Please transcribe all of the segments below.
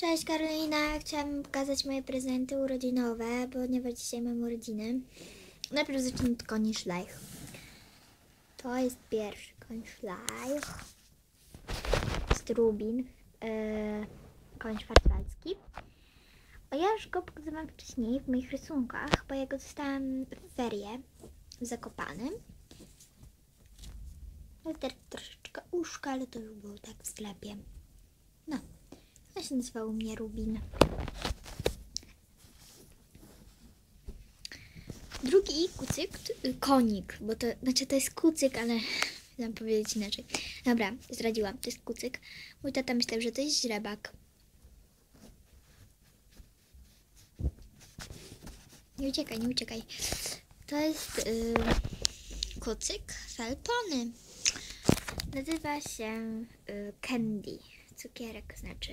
Cześć Karolina, chciałam pokazać moje prezenty urodzinowe, ponieważ dzisiaj mam urodziny. Najpierw zacznę od koni szlajch. To jest pierwszy koń szlajch. Jest Rubin, yy, koń szwarcwalski. O, ja już go pokazywałam wcześniej w moich rysunkach, bo ja go dostałam w ferie w Zakopanem. Ale teraz troszeczkę uszka, ale to już było tak w sklepie. On się nazywał mnie Rubin. Drugi kucyk, y, konik, bo to, znaczy to jest kucyk, ale chciałam powiedzieć inaczej. Dobra, zdradziłam, to jest kucyk. Mój tata myślał, że to jest źrebak. Nie uciekaj, nie uciekaj. To jest y, kucyk feltony. Nazywa się y, Candy. Cukierek znaczy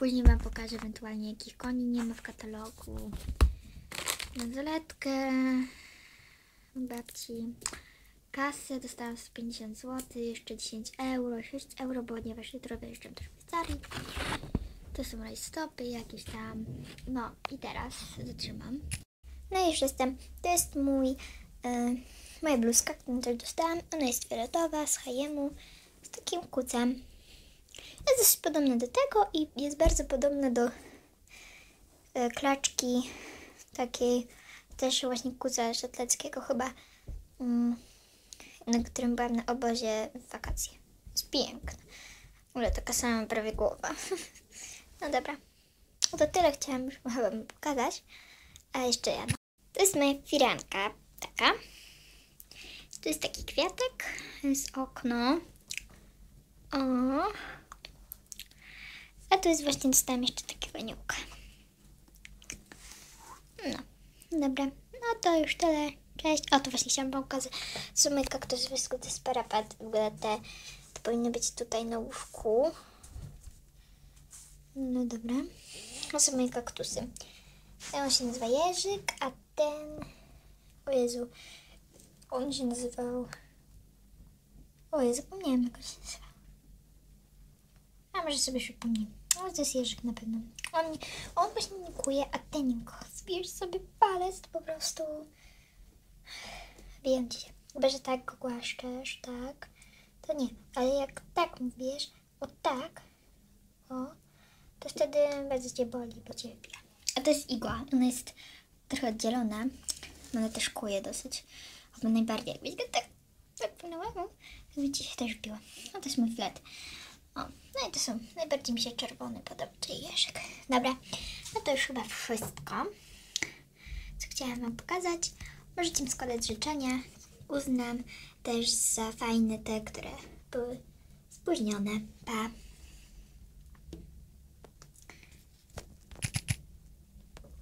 Później Wam pokażę ewentualnie jakich koni nie ma w katalogu. Bransoletkę babci. Kasę dostałam z 50 zł, jeszcze 10 euro, 6 euro, ponieważ jutro wyjeżdżam do Szwajcarii. To są rajstopy jakieś tam. No i teraz zatrzymam. No i już jestem. To jest mój, e, moja bluzka, którą też dostałam. Ona jest fioletowa, z H&M, z takim kucem. Jest dość podobna do tego i jest bardzo podobna do e, klaczki takiej też właśnie kuca szatleckiego chyba, mm, na którym byłam na obozie w wakacje. Jest piękna. W ogóle taka sama prawie głowa. No dobra. To tyle chciałam już chyba pokazać. A jeszcze jedno. To jest moja firanka. Taka. Tu jest taki kwiatek. Jest okno. O. A tu jest właśnie, dostałam jeszcze takiego niuka. No, dobra. No to już tyle. Cześć. O, to właśnie chciałam wam pokazać. Kaktusy, wszystko to jest parapet. W ogóle te, to powinny być tutaj na łóżku. No dobra. To są moje kaktusy. Ten się nazywa Jerzyk, a ten... O Jezu. On się nazywał... O Jezu, zapomniałam jak on się nazywał. A może sobie przypomnę. No, to jest Jerzyk na pewno. On, on właśnie nikuje, a ten nim zbierz sobie palec, po prostu... Wiem cię. Chyba, że tak go głaszczesz, tak, to nie. Ale jak tak bierz, o tak, o, to wtedy bardzo cię boli, bo cię. A to jest igła. Ona jest trochę oddzielona. Ona też kuje dosyć. Chyba najbardziej. Jak widzicie, tak, płynęła, no, to widzicie, się też biła. No to jest mój flet. O, no i to są, najbardziej mi się czerwony podoba, czyli jeżyk. Dobra, no to już chyba wszystko, co chciałam Wam pokazać. Możecie mi składać życzenia. Uznam też za fajne te, które były spóźnione. Pa!